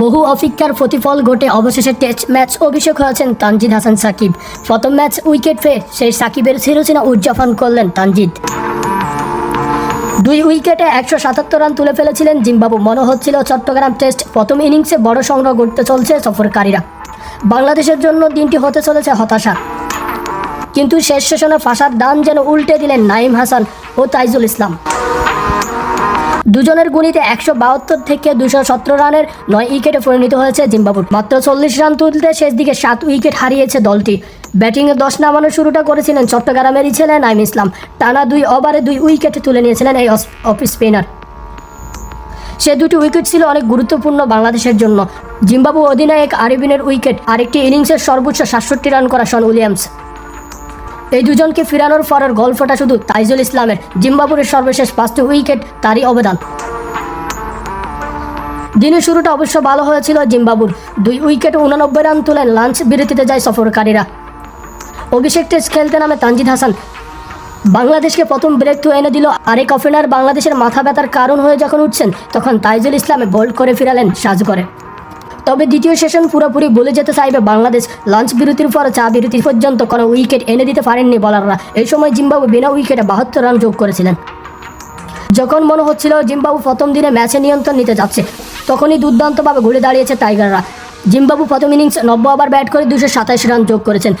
বহু অপেক্ষার প্রতিফল ঘটে অবশেষে টেস্ট ম্যাচ অভিষেক হয়েছেন তানজিদ হাসান সাকিব। প্রথম ম্যাচ উইকেট পেয়ে সেই সাকিবের সিরোচিনা উদযাপন করলেন তানজিদ। দুই উইকেটে একশো সাতাত্তর রান তুলে ফেলেছিলেন জিম্বাবু। মনে হচ্ছিল চট্টগ্রাম টেস্ট প্রথম ইনিংসে বড় সংগ্রহ করতে চলছে সফরকারীরা। বাংলাদেশের জন্য দিনটি হতে চলেছে হতাশা। কিন্তু শেষ সেশনে ফাঁসার দান যেন উল্টে দিলেন নাইম হাসান ও তাইজুল ইসলাম। দুজনের গুণিতে একশো বাহাত্তর থেকে দুশো সতেরো রানের নয় উইকেটে পরিণত হয়েছে জিম্বাবুর মাত্র চল্লিশ রান তুলতে শেষ দিকে সাত উইকেট হারিয়েছে দলটি। ব্যাটিংয়ে দশ নামানোর শুরুটা করেছিলেন চট্টগ্রামেরই ছেলে নাইম ইসলাম। টানা দুই ওভারে দুই উইকেট তুলে নিয়েছিলেন এই অফ স্পিনার। সে দুটি উইকেট ছিল অনেক গুরুত্বপূর্ণ বাংলাদেশের জন্য। জিম্বাবু অধিনায়ক আরিবিনের উইকেট আরেকটি ইনিংসের সর্বোচ্চ সাতষট্টি রান করা শন উইলিয়ামস। এই দুজনকে ফিরানোর পরের গল্পটা শুধু তাইজুল ইসলামের জিম্বাবুরের সর্বশেষ পাঁচটি উইকেট তারই অবদান। দিনের শুরুটা অবশ্য ভালো হয়েছিল জিম্বাবুর। দুই উইকেটে উনানব্বই রান তুলেন লাঞ্চ বিরতিতে যায় সফরকারীরা। অভিষেক টেস্ট খেলতে নামে তানজিদ হাসান। বাংলাদেশকে প্রথম ব্রেক থ্রু এনে দিল আরেক অফেনার বাংলাদেশের মাথা ব্যথার কারণ হয়ে যখন উঠছেন, তখন তাইজুল ইসলামে বোল্ড করে ফিরালেন সাজগরে। তবে দ্বিতীয় সেশন পুরোপুরি বলে যেতে চাইবে বাংলাদেশ। লাঞ্চ বিরতির পর, চা বিরতি পর্যন্ত কোনো উইকেট এনে দিতে পারেননি বলাররা। এই সময় জিম্বাবু বিনা উইকেটে বাহাত্তর রান যোগ করেছিলেন। যখন মনে হচ্ছিল জিম্বাবু প্রথম দিনে ম্যাচে নিয়ন্ত্রণ নিতে যাচ্ছে, তখনই দুর্দান্তভাবে ঘুরে দাঁড়িয়েছে টাইগাররা। জিম্বাবু প্রথম ইনিংস নব্বই ওভার ব্যাট করে দুশো সাতাশ রান যোগ করেছেন।